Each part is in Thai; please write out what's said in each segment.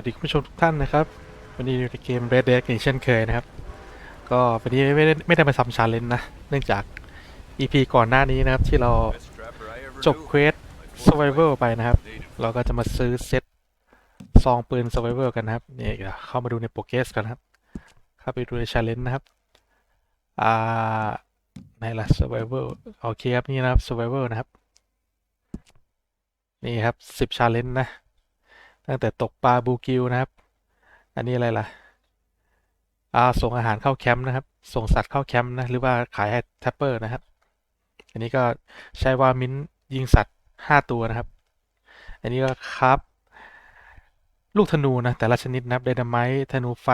วัสดีคุณผู้ชมทุกท่านนะครับ วันนี้อยู่ในเกม Red Dead อีกเช่นเคยนะครับ ก็วันนี้ไม่ได้ไม่ได้มาทำชาเลนจ์นะ เนื่องจาก EP ก่อนหน้านี้นะครับที่เราจบเควส Survival ไปนะครับ เราก็จะมาซื้อเซ็ตซองปืน Survival กันนะครับนี่เดี๋ยวเข้ามาดูในโปรเกสกันนะครับเข้าไปดูในชาเลนจ์นะครับอ่าไหนละ Survival โอเคครับนี่นะครับ Survival นะครับ นี่ครับสิบชาเลนจ์นะ ตั้งแต่ตกปลาบูกิวนะครับ อันนี้อะไรล่ะอ่าส่งอาหารเข้าแคมป์นะครับ ส่งสัตว์เข้าแคมป์นะ หรือว่าขายให้แทปเปอร์นะครับ อันนี้ก็ใช้ว่ามิ้นยิงสัตว์ห้าตัวนะครับ อันนี้ก็ครับ ลูกธนูนะแต่ละชนิดนะครับไดนาไมต์ธนูไฟ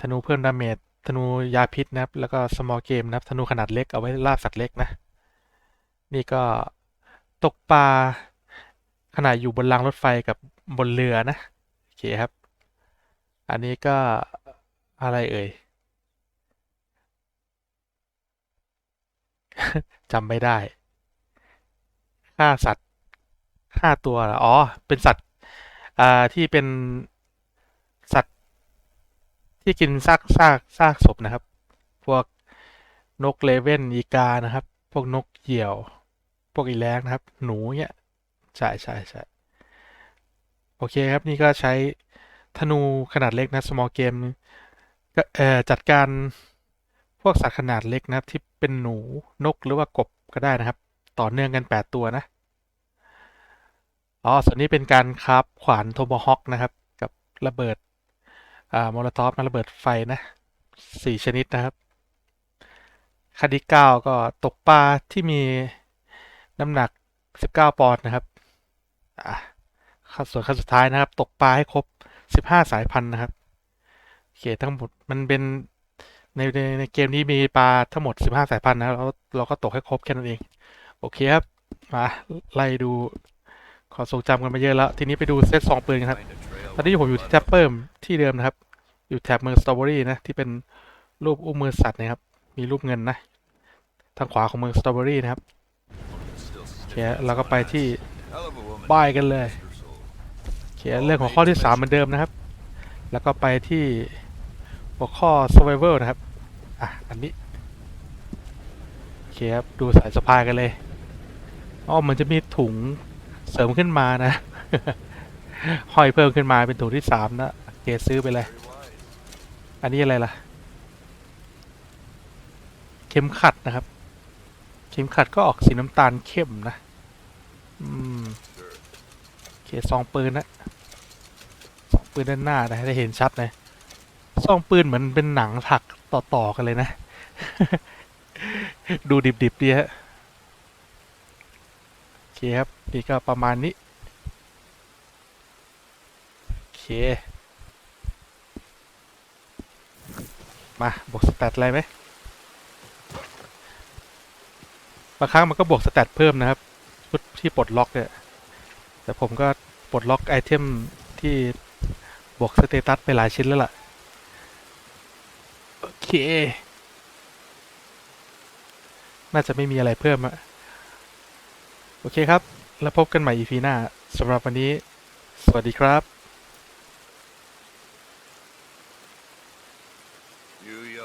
ธนูเพิ่มดาเมจ ธนูยาพิษนะครับ แล้วก็ small game นะครับ ธนูขนาดเล็กเอาไว้ล่าสัตว์เล็กนะ นี่ก็ตกปลาขณะอยู่บนรางรถไฟกับ บนเรือนะ โอเคครับ อันนี้ก็อะไรเอ่ยจำไม่ได้ฆ่าสัตว์ฆ่าตัวเหรออ๋อ เป็นสัตว์อ่าที่เป็นสัตว์ที่กินซากซากซากศพนะครับ พวกนกเลเว่นอีกานะครับ พวกนกเหยี่ยว พวกอีแรงนะครับ หนูเนี่ยใช่ใช่ใช่ โอเคครับ นี่ก็ใช้ธนูขนาดเล็กนะ small game ก็เออจัดการพวกสัตว์ขนาดเล็กนะครับ ที่เป็นหนูนกหรือว่ากบก็ได้นะครับ ต่อเนื่องกัน 8 ตัวนะอ๋อส่วนนี้เป็นการคราฟขวานโทมฮอคนะครับ กับระเบิดอ่ามโลทอฟนะระเบิดไฟนะสี่ชนิดนะครับขั้นที่เก้าก็ตกปลาที่มีน้ำหนัก 19 ปอนด์นะครับอะ ขั้นส่วนขั้นสุดท้ายนะครับ ตกปลาให้ครบ 15 สายพันธุ์นะครับโอเคทั้งหมดมันเป็นในในในเกมนี้มีปลาทั้งหมด 15 สายพันธุ์นะครับแล้วเราก็ตกให้ครบแค่นั้นเอง โอเคครับ มาไล่ดูขอทรงจำกันมาเยอะแล้ว ทีนี้ไปดูเซตซองปืนกันครับ ตอนนี้ผมอยู่ที่แท็ปเปิร์มที่เดิมนะครับ อยู่แท็บเมืองสตรอเบอรี่นะ ที่เป็นรูปอุ้มมือสัตว์นะครับ มีรูปเงินนะ ทางขวาของเมืองสตรอเบอรี่นะครับโอเคเราก็ไปที่ป้ายกันเลย โอเคเรื่องของข้อที่ 3 เหมือนเดิมนะครับ แล้วก็ไปที่หัวข้อ survival นะครับ อะ อันนี้โอเคครับดูสายสะพายกันเลยอ๋อมันจะมีถุงเสริมขึ้นมานะ ห้อยเพิ่มขึ้นมาเป็นถุงที่สามนะโอเคซื้อไปเลย อันนี้อะไรล่ะ เข็มขัดนะครับ เข็มขัดก็ออกสีน้ำตาลเข้มนะ อืมโอเคซองปืนนะซอง ปืนด้านหน้านะได้เห็นชัดเลยซองปืนเหมือนเป็นหนังถักต่อๆกันเลยนะ ดูดิบๆดีฮะโอเคครับนี่ก็ประมาณนี้โอเค มาบวกสแตทอะไรไหมบางครั้งมันก็บวกสแตทเพิ่มนะครับชุดที่ปลดล็อกเนี่ยแต่ผมก็ปลดล็อกไอเทมที่ บวกสเตตัสไปหลายชิ้นแล้วล่ะ โอเค น่าจะไม่มีอะไรเพิ่มอะโอเคครับ แล้วพบกันใหม่ EP หน้าสำหรับวันนี้ สวัสดีครับ